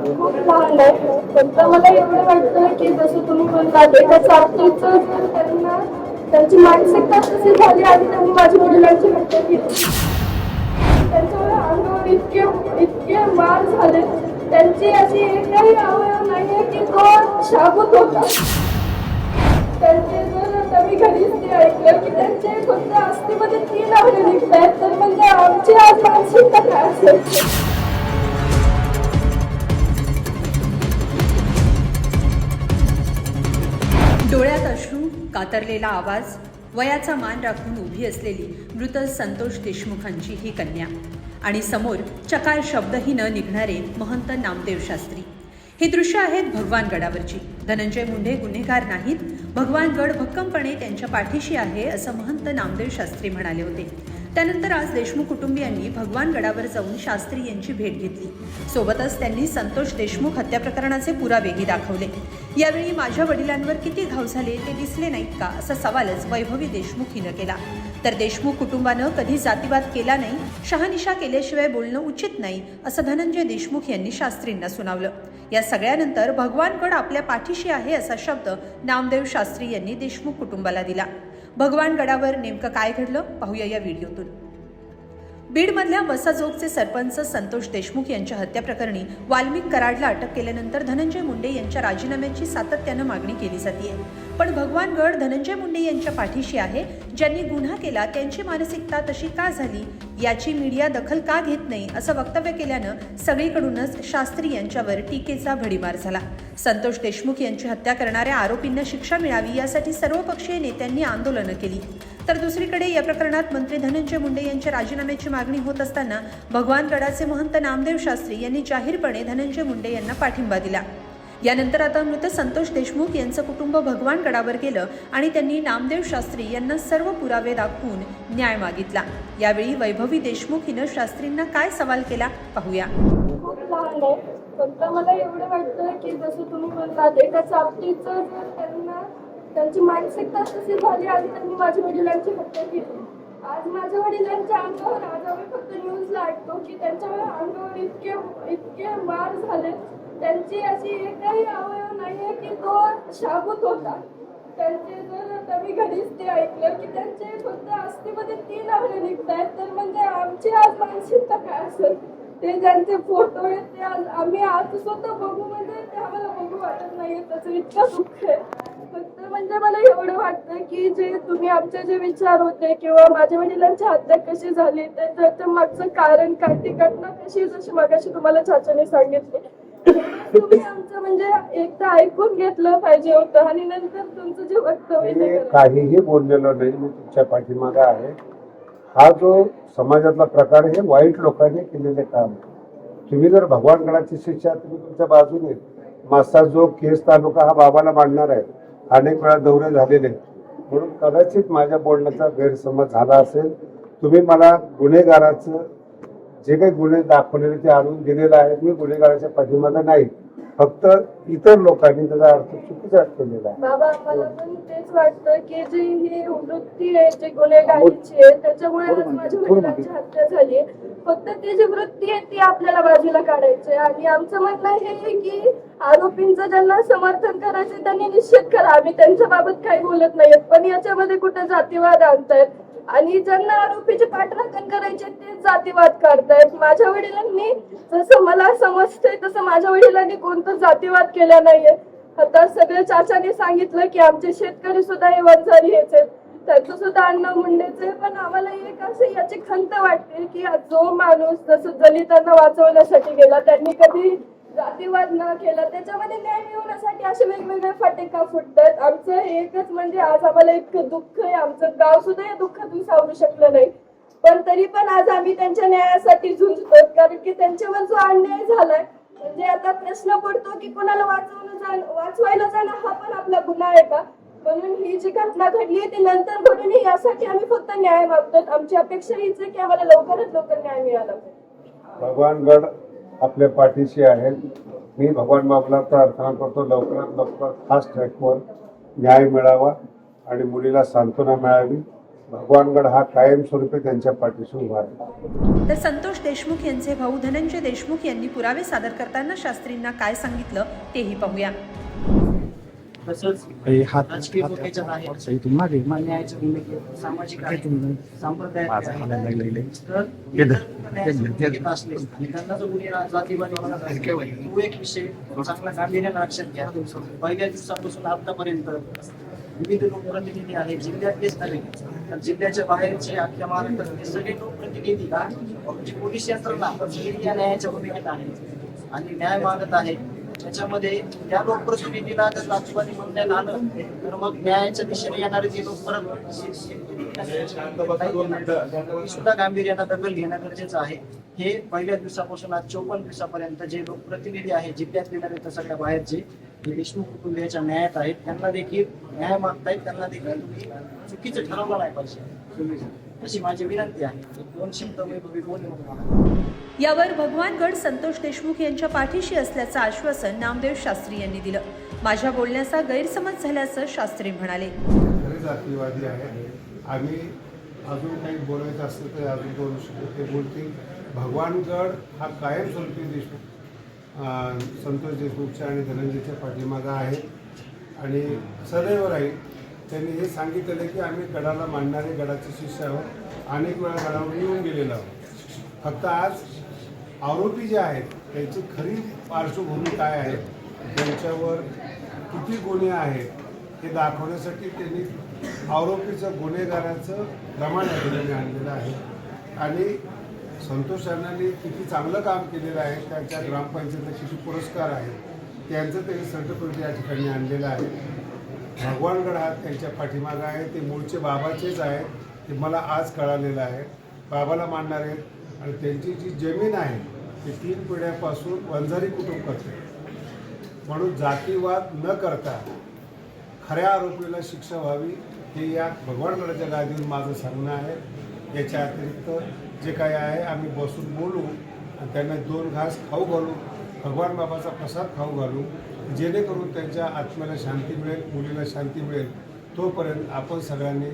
खूप लहान आहे फक्त मला एवढं वाटतं की जसं तुम्ही म्हणतात एका चापटीचं जर त्यांना त्यांची मानसिकता तशी झाली आणि त्यांनी माझ्या वडिलांची हत्या केली. त्यांच्यावर अंगावर इतके इतके मार झाले. त्यांची अशी एकही अवयव नाही आहे की तो शाबूत होता. त्यांचे जर आता मी घरीच ते ऐकलं की त्यांचे फक्त अस्थिमध्ये तीन आवडे निघत आहेत तर म्हणजे आमची आज मानसिकता काय असेल? डोळ्यात अश्रू कातरलेला आवाज वयाचा मान राखून उभी असलेली मृत संतोष देशमुखांची ही कन्या. आणि समोर चकार शब्दही न निघणारे महंत नामदेव शास्त्री. ही दृश्य आहेत भगवानगडावरची धनंजय मुंडे गुन्हेगार नाहीत. भगवानगड भक्कमपणे त्यांच्या पाठीशी आहे असं महंत नामदेव शास्त्री म्हणाले होते. त्यानंतर आज देशमुख कुटुंबियांनी भगवानगडावर जाऊन शास्त्री यांची भेट घेतली. सोबतच त्यांनी संतोष देशमुख हत्या प्रकरणाचे पुरावेही दाखवले. यावेळी माझ्या वडिलांवर किती घाव झाले ते दिसले नाहीत का असा सवालच वैभवी देशमुख हिनं केला. तर देशमुख कुटुंबानं कधी जातीवाद केला नाही शहानिशा केल्याशिवाय बोलणं उचित नाही असं धनंजय देशमुख यांनी शास्त्रींना सुनावलं. या सगळ्यानंतर भगवानगड आपल्या पाठीशी आहे असा शब्द नामदेव शास्त्री यांनी देशमुख कुटुंबाला दिला. भगवानगडावर नेमकं काय घडलं? पाहूया या व्हिडिओतून. बीडमधल्या वसाजोगचे सरपंच संतोष देशमुख यांच्या हत्याप्रकरणी वाल्मिक कराडला अटक केल्यानंतर धनंजय मुंडे यांच्या राजीनाम्याची सातत्यानं मागणी केली जाते पण भगवान गड धनंजय मुंडे यांच्या पाठीशी आहे. ज्यांनी गुन्हा केला त्यांची मानसिकता तशी का झाली? याची मीडिया दखल का घेत नाही? असं वक्तव्य केल्यानं सगळीकडूनच शास्त्री यांच्यावर टीकेचा भडीमार झाला. संतोष देशमुख यांची हत्या करणाऱ्या आरोपींना शिक्षा मिळावी यासाठी सर्वपक्षीय नेत्यांनी आंदोलनं केली. तर दुसरीकडे या प्रकरणात मंत्री धनंजय मुंडे यांच्या राजीनाम्याची मागणी होत असताना भगवानगडाचे महंत नामदेव शास्त्री यांनी जाहीरपणे धनंजय मुंडे यांना पाठिंबा दिला. यानंतर आता मृत संतोष देशमुख यांचं कुटुंब भगवानगडावर गेलं आणि त्यांनी नामदेव शास्त्री यांना सर्व पुरावे दाखवून न्याय मागितला. यावेळी वैभवी देशमुख हिनं शास्त्रींना काय सवाल केला पाहूया. फक्त मला एवढं वाटतं की जसं तुम्ही म्हणतात एका चापटीचं त्यांची मानसिकता तशी झाली आणि त्यांनी माझ्या वडिलांची हत्या केली. आज माझ्या वडिलांच्या अंगावर आज आम्ही फक्त न्यूजला ऐकतो की त्यांच्या अंगावर इतके इतके मार झाले. त्यांची अशी एकही अवयव नाही आहे की तो शाबूत होता. त्यांचे जर आम्ही मी घरीच ते ऐकलं की त्यांचे फक्त अस्थिमध्ये तीन आवडे निघत आहेत तर म्हणजे आमची आज मानसिकता काय असेल? ते ज्यांचे फोटो आहेत ते आज आम्ही आज स्वतः बघू म्हणजे ते आम्हाला बघू वाटत नाही त्याचं इतकं दुःख आहे. म्हणजे मला एवढं वाटतं की जे तुम्ही आमचे जे विचार होते किंवा माझ्या वडिलांची हत्या कशी झाली त्याचं मागचं कारण काय ती घटना कशी जशी मगाशी तुम्हाला चाचाने सांगितली. तुम्ही आमचं म्हणजे एकदा ऐकून घेतलं पाहिजे होतं आणि नंतर तुमचं जे वक्तव्य ते मी करा. काहीही बोललेलो नाही मी तुमच्या पाठीमागे आहे. हा जो समाजातला प्रकार आहे हे वाईट लोकांनी केलेले काम. तुम्ही जर भगवानगडाची शिक्षा तुम्ही तुमच्या बाजूने मासा जो केस तालुका हा बाबाला मांडणार आहे अनेक वेळा दौरे झालेले आहेत. म्हणून कदाचित माझ्या बोलण्याचा गैरसमज झाला असेल तुम्ही मला गुन्हेगाराचं जे काही गुन्हे दाखवलेले ते आणून दिलेलं आहे मी गुन्हेगाराच्या पाठिंबाला नाही फक्त इतर लोकांनी त्याचा अर्थ चुकीचा केलेला आहे बाबा मला पण तेच वाटतं की जी ही वृत्ती आहे जी गुन्हेगारीची आहे त्याच्यामुळे आज माझ्या वडिलांची हत्या झाली आहे. फक्त ती जी वृत्ती आहे ती आपल्याला बाजूला काढायची आहे. आणि आमचं म्हणणं हे आहे की आरोपींचं ज्यांना समर्थन करायचं त्यांनी निश्चित करा आम्ही त्यांच्या बाबत काही बोलत नाहीत पण याच्यामध्ये कुठे जातीवाद आणतायत आणि ज्यांना आरोपीचे पाठराखण करायचे ते जातीवाद काढतायत माझ्या वडिलांनी जसं मला समजतंय तसं माझ्या वडिलांनी कोणतं जातीवाद केला नाहीये. आता सगळ्या चाचाने सांगितलं की आमचे शेतकरी सुद्धा हे वंजारी हेच आहेत. त्यांचं सुद्धा अण्णा मुंडेचे पण आम्हाला एक असं याची खंत वाटते की जो माणूस जसं दलितांना वाचवण्यासाठी गेला त्यांनी कधी जातीवाद न केला त्याच्यामध्ये न्याय मिळवण्यासाठी असे वेगवेगळे फाटे का फुटतात. आमचं एकच म्हणजे आज आम्हाला इतकं दुःख आहे. आमचं गाव सुद्धा या दुःखातून सावरू शकलं नाही. पण तरी पण आज आम्ही त्यांच्या न्यायासाठी झुंजतो कारण की त्यांच्यावर जो अन्याय झालाय म्हणजे आता प्रश्न पडतो की कोणाला वाचवणं जाण वाचवायला जाणं हा पण आपला गुन्हा आहे का? म्हणून ही जी घटना घडली आहे ती नंतर घडून यासाठी आम्ही फक्त न्याय मागतो आमची अपेक्षा हीच आहे की आम्हाला लवकरात लवकर न्याय मिळाला भगवानगड आपल्या पाठीशी आहे मी भगवान बाबला प्रार्थना करतो. लवकरात लवकर फास्ट ट्रॅकवर न्याय मिळावा आणि मुलीला सांत्वना मिळावी. भगवानगड हा कायमस्वरूपी त्यांच्या पाठीशी उभा आहे. तर संतोष देशमुख यांचे भाऊ धनंजय देशमुख यांनी पुरावे सादर करताना शास्त्रींना काय सांगितलं तेही पाहूया. तसंच हे हात राजकीय भूमिकेच्या बाहेर. मागे. न्यायाच्या भूमिकेत सामाजिक आहे इथून सांप्रदायिक माझं आहे. हालायला लागलेलं आहे. तर धर. इतर न्यायाच्या भूमिकेत असले. आणि त्यांना जो गुन्हे जातीवादी म्हणत असले, तो एक विषय. चांगला गांभीर्यानं लक्षात घ्या. पहिल्या दिवसापासून आतापर्यंत विविध लोकप्रतिनिधी आहेत जिल्ह्यातलेच नव्हे तर जिल्ह्याच्या बाहेरचे अख्ख्या महाराष्ट्रातले सगळे लोकप्रतिनिधी जी पोलीस यंत्रणा या न्यायाच्या भूमिकेत आहे आणि न्याय मागत आहे त्याच्यामध्ये त्या लोकप्रतिनिधीला जर जातीवादी म्हणण्यात आलं तर मग न्यायाच्या दिशेने येणारे जे लोक परत सुद्धा गांभीर्यानं दखल घेणं गरजेचं आहे. हे पहिल्या दिवसापासून आज चोपन्न दिवसापर्यंत जे लोकप्रतिनिधी आहेत जिल्ह्यातले नव्हे तर सगळ्या बाहेरचे जे देशमुख कुटुंबियाच्या न्यायात आहेत त्यांना देखील न्याय मागतायत त्यांना देखील तुम्ही चुकीचं ठरवलं नाही पाहिजे. अशी माझी विनंती आहे. दोन शब्द वैभवी बोलले म्हणून यावर भगवानगड संतोष देशमुख यांच्या पाठीशी असल्याचं आश्वासन नामदेव शास्त्री यांनी दिलं. माझ्या बोलण्याचा गैरसमज झाल्याचं शास्त्री म्हणाले. जातीवादी आहे. आम्ही अजून काही बोलायचं असलं तर अजून बोलू शकतो ते बोलतील. भगवानगड हा कायमस्वरूपी देशमुख संतोष देशमुखच्या आणि धनंजयच्या पाठीमागा आहे. आणि सदैव राहील. त्यांनी हे सांगितलेलं की आम्ही गडाला मांडणारे गडाचे शिष्य आहोत. अनेक वेळा गडावर येऊन गेलेलो आहोत. फक्त आज आरोपी जे आहेत त्यांची खरी पार्श्वभूमी काय आहे? त्यांच्यावर किती गुन्हे आहेत हे दाखवण्यासाठी त्यांनी आरोपीचं गुन्हेगाराचं प्रमाण या ठिकाणी आणलेलं आहे. आणि संतोष अण्णांनी किती चांगलं काम केलेलं आहे त्यांच्या ग्रामपंचायतीचे किती पुरस्कार आहे त्यांचं त्यांनी सर्टिफिकेट या ठिकाणी आणलेलं आहे. भगवानगड हा त्यांच्या पाठीमागं आहे ते मूळचे बाबाचेच आहेत ते मला आज कळालेलं आहे. बाबाला मानणार आहेत आणि त्यांची जी जमीन आहे ती तीन पिढ्यापासून वंजारी कुटुंब करते. म्हणून जातीवाद न करता खऱ्या आरोपीला शिक्षा व्हावी हे या भगवानगडाच्या गादीवर माझं सांगणं आहे. याच्या अतिरिक्त जे काही आहे आम्ही बसून बोलू आणि त्यांना दोन घास खाऊ घालू भगवान बाबाचा प्रसाद खाऊ घालू. जेणेकरून त्यांच्या आत्म्याला शांती मिळेल मुलीला शांती मिळेल तोपर्यंत आपण सगळ्यांनी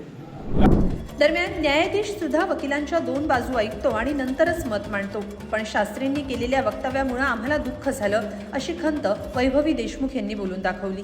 दरम्यान न्यायाधीश सुद्धा वकिलांच्या दोन बाजू ऐकतो आणि नंतरच मत मांडतो. पण शास्त्रींनी केलेल्या वक्तव्यामुळे आम्हाला दुःख झालं अशी खंत वैभवी देशमुख यांनी बोलून दाखवली.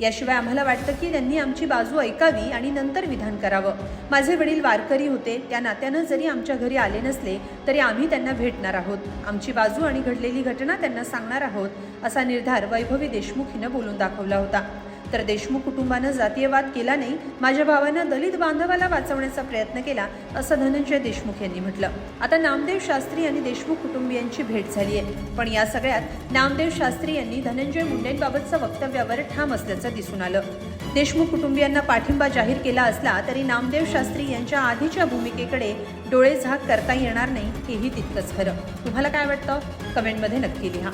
याशिवाय आम्हाला वाटतं की त्यांनी आमची बाजू ऐकावी आणि नंतर विधान करावं. माझे वडील वारकरी होते त्या नात्यानं जरी आमच्या घरी आले नसले तरी आम्ही त्यांना भेटणार आहोत. आमची बाजू आणि घडलेली घटना त्यांना सांगणार आहोत असा निर्धार वैभवी देशमुख हिनं बोलून दाखवला होता. तर देशमुख कुटुंबानं जातीयवाद केला नाही माझ्या भावानं दलित बांधवाला वाचवण्याचा प्रयत्न केला असं धनंजय देशमुख यांनी म्हटलं. आता नामदेव शास्त्री आणि देशमुख कुटुंबियांची भेट झाली आहे. पण या सगळ्यात नामदेव शास्त्री यांनी धनंजय मुंडेंबाबतचं वक्तव्यावर ठाम असल्याचं दिसून आलं. देशमुख कुटुंबियांना पाठिंबा जाहीर केला असला तरी नामदेव शास्त्री यांच्या आधीच्या भूमिकेकडे डोळे झाक करता येणार नाही हेही तितकंच खरं. तुम्हाला काय वाटतं? कमेंटमध्ये नक्की लिहा.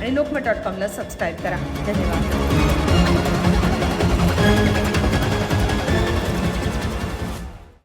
आणि लोकमत डॉट कॉमला सबस्क्राईब करा. धन्यवाद. Thank you.